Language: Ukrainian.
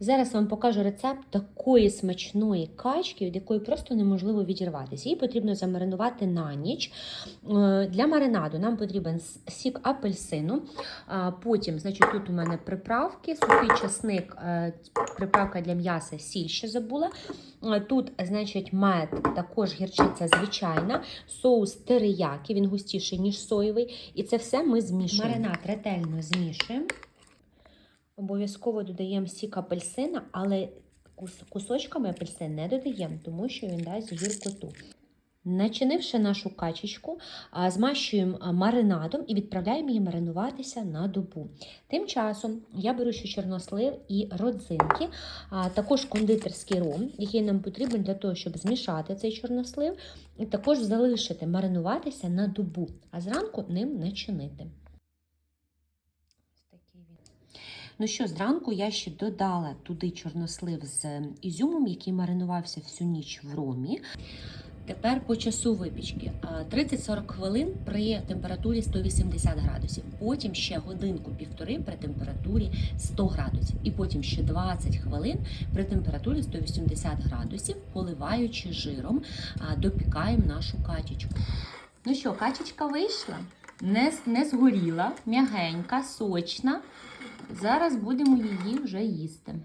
Зараз вам покажу рецепт такої смачної качки, від якої просто неможливо відірватися. Її потрібно замаринувати на ніч. Е, Для маринаду нам потрібен сік апельсину. А Потім, значить, тут у мене приправки, сухий часник, е, приправка для м'яса, сіль ще забула. Е, Тут, значить, мед, також гірчиця звичайна, соус териякі, він густіший, ніж соєвий. І це все ми змішуємо. Маринад ретельно змішуємо. Обов'язково додаємо сік апельсина, але кусочками апельсин не додаємо, тому що він дасть гіркоту. Начинивши нашу качечку, змащуємо маринадом і відправляємо її маринуватися на добу. Тим часом я беру ще чорнослив і родзинки, також кондитерський ром, який нам потрібен для того, щоб змішати цей чорнослив, і також залишити маринуватися на добу, а зранку ним начинити. Ну що, зранку я ще додала туди чорнослив з ізюмом, який маринувався всю ніч в ромі. Тепер по часу випічки. 30-40 хвилин при температурі 180 градусів. Потім ще годинку-півтори при температурі 100 градусів. І потім ще 20 хвилин при температурі 180 градусів, поливаючи жиром, допікаємо нашу качечку. Ну що, качечка вийшла? Не, не згоріла, м'ягенька, сочна. Зараз будемо її вже їсти.